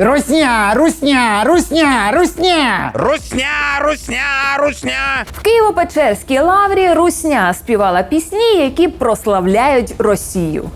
Русня, русня, русня, русня! Русня, русня, русня. В Києво-Печерській лаврі Русня співала пісні, які прославляють Росію.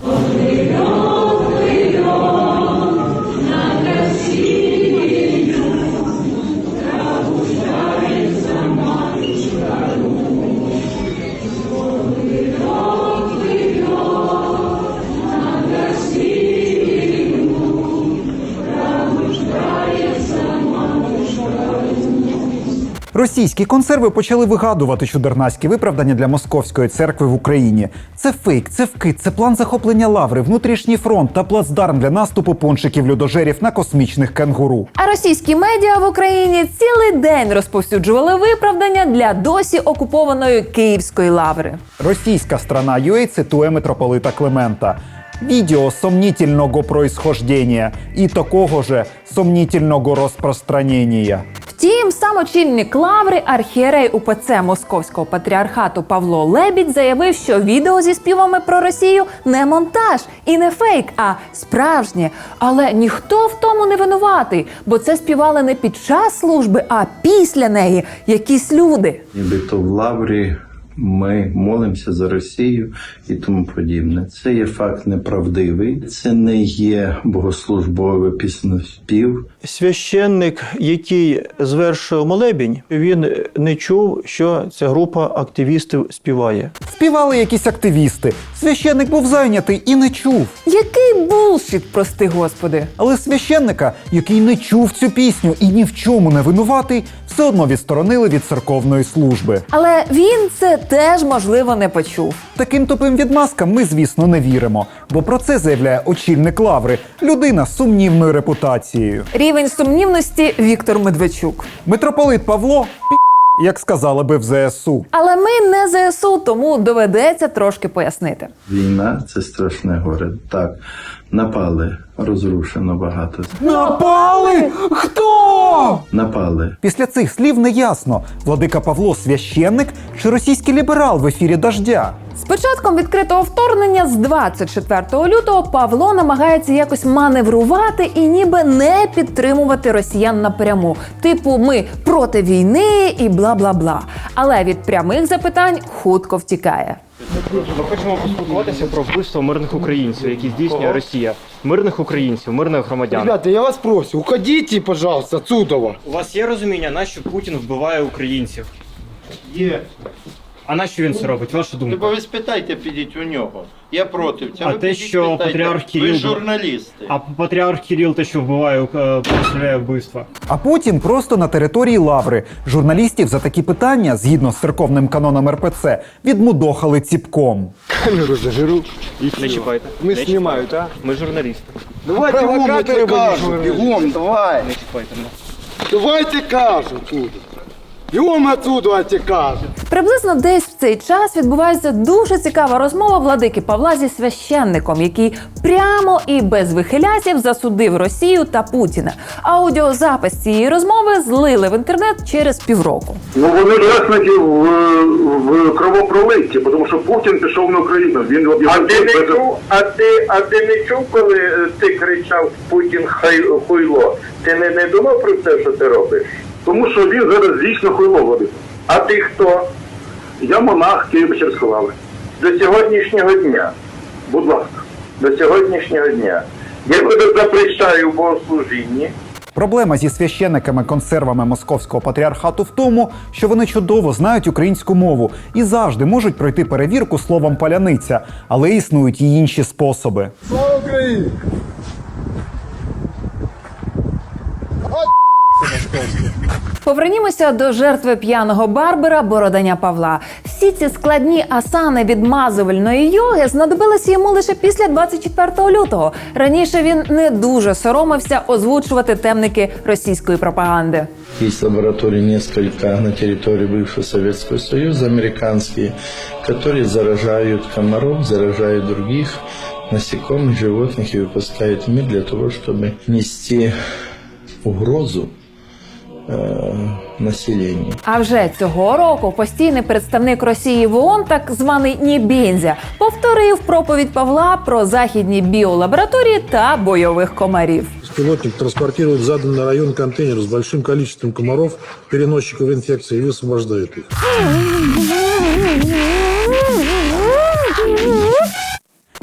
Російські консерви почали вигадувати чудернацькі виправдання для московської церкви в Україні. Це фейк, це вкид, це план захоплення лаври, внутрішній фронт та плацдарм для наступу пончиків людожерів на космічних кенгуру. А російські медіа в Україні цілий день розповсюджували виправдання для досі окупованої Київської лаври. Російська страна UA цитує митрополита Климента. Відео сомнительного происхождения і такого же сомнительного розпространення. Втім, сам очільник лаври, архієрей УПЦ Московського патріархату Павло Лебідь заявив, що відео зі співами про Росію не монтаж і не фейк, а справжнє. Але ніхто в тому не винуватий, бо це співали не під час служби, а після неї якісь люди. Нібито в лаврі ми молимося за Росію і тому подібне. Це є факт неправдивий, це не є богослужбове пісноспів. Священник, який звершив молебінь, він не чув, що ця група активістів співає. Співали якісь активісти. Священник був зайнятий і не чув. Який булшіт, прости господи. Але священника, який не чув цю пісню і ні в чому не винуватий, все одно відсторонили від церковної служби. Але він це теж можливо не почув. Таким тупим відмазкам ми, звісно, не віримо, бо про це заявляє очільник лаври, людина з сумнівною репутацією. Рівень сумнівності Віктор Медведчук. Митрополит Павло, як сказали би в ЗСУ. Але ми не ЗСУ, тому доведеться трошки пояснити. Війна це страшне горе. Так, напали, розрушено багато. Напали? Хто? Напали. Після цих слів неясно, владика Павло священник чи російський ліберал в ефірі дождя. З початком відкритого вторгнення з 24 лютого Павло намагається якось маневрувати і ніби не підтримувати росіян напряму. Типу, ми проти війни і бла бла бла. Але від прямих запитань хутко втікає. Ми хочемо поспілкуватися про вбивство мирних українців, які здійснює Росія. Мирних українців, мирних громадян. Ребята, я вас прошу, уходите, пожалуйста, отсюда. У вас є розуміння, нащо Путін вбиває українців? Є. А нащо він це робить? Ваша Ну, думка? бо ви спитайте, підіть у нього. Я проти. Це А ви те, підіть, що спитайте. патріарх Ви журналісти. А патріарх Кирил те, що вбиває, е, прославляє вбивства. А потім просто на території лаври журналістів за такі питання, згідно з церковним каноном РПЦ, відмудохали ціпком. Камеру зажиру. Не чіпайте. Мы Не снимают, а? чіпайте. Ми журналісти. Давайте Провокатори кажуть, бігом, давай. Не чіпайте мене. Давайте кажу отсюда. Бегом отсюда, давайте кажу. Приблизно десь в цей час відбувається дуже цікава розмова владики Павла зі священником, який прямо і без вихилясів засудив Росію та Путіна. Аудіозапис цієї розмови злили в інтернет через півроку. Ну вони учасники в, в кровопролитті, тому що Путін пішов на Україну. Він А ти не без- чув, а ти, а ти не чув, коли ти кричав Путін хай хуйло? Ти не, не думав про це, що ти робиш? тому що він зараз дійсно хуйло водить. А ти хто? Я монах Києво-Печерської лави. До сьогоднішнього дня. Будь ласка. До сьогоднішнього дня. Я тебе запрещаю в богослужінні. Проблема зі священниками-консервами московського патріархату в тому, що вони чудово знають українську мову і завжди можуть пройти перевірку словом паляниця, але існують і інші способи. Слава Україні! Повернімося до жертви п'яного барбера Бородання Павла. Всі ці складні асани відмазувальної йоги знадобилися йому лише після 24 лютого. Раніше він не дуже соромився озвучувати темники російської пропаганди. Есть лаборатории несколько на территории бывшего Советского Союза, американские, которые заражают комаров, заражают других насекомых, животных и выпускают в мир для того, чтобы нести угрозу э, населения. А вже цього року постійний представник Росії в ООН, так званий Нібензя, повторив проповідь Павла про західні біолабораторії та бойових комарів. Беспилотник транспортирует в заданный район контейнер с большим количеством комаров, переносчиков инфекции, и высвобождает их.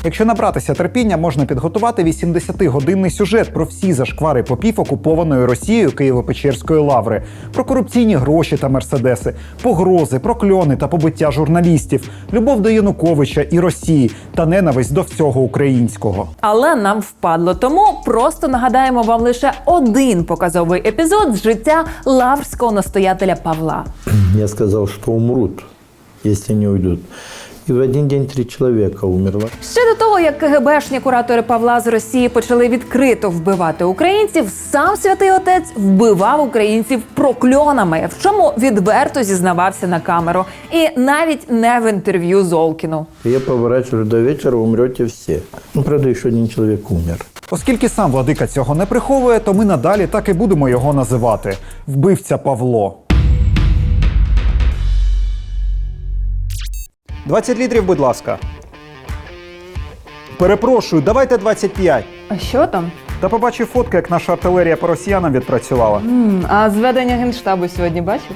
Якщо набратися терпіння, можна підготувати 80-годинний сюжет про всі зашквари попів окупованої Росією Києво-Печерської лаври, про корупційні гроші та мерседеси, погрози, прокльони та побиття журналістів, любов до Януковича і Росії та ненависть до всього українського. Але нам впадло, тому просто нагадаємо вам лише один показовий епізод з життя лаврського настоятеля Павла. Я сказал, что умрут, если не уйдут. И в один день три человека умерло. Ще до того, як КГБшні куратори Павла з Росії почали відкрито вбивати українців, сам святий отець вбивав українців прокльонами, в чому відверто зізнавався на камеру, і навіть не в інтерв'ю Золкіну. Я поворачиваю до вечера, умрете все. Ну, правда, еще один человек умер. Оскільки сам владика цього не приховує, то ми надалі так і будемо його називати вбивця Павло. 20 літрів, будь ласка. Перепрошую, давайте 25. А що там? Та побачив фотки, як наша артилерія по росіянам відпрацювала. А зведення генштабу сьогодні бачив?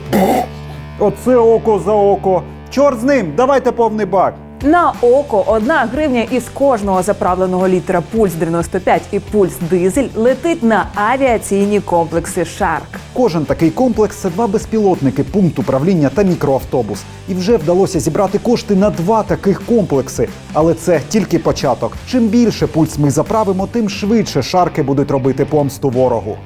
Оце око за око. Чорт з ним, давайте повний бак. На око одна гривня із кожного заправленого літра пульс 95 і пульс дизель летить на авіаційні комплекси Шарк. Кожен такий комплекс це два безпілотники, пункт управління та мікроавтобус. І вже вдалося зібрати кошти на два таких комплекси. Але це тільки початок. Чим більше пульс ми заправимо, тим швидше шарки будуть робити помсту ворогу.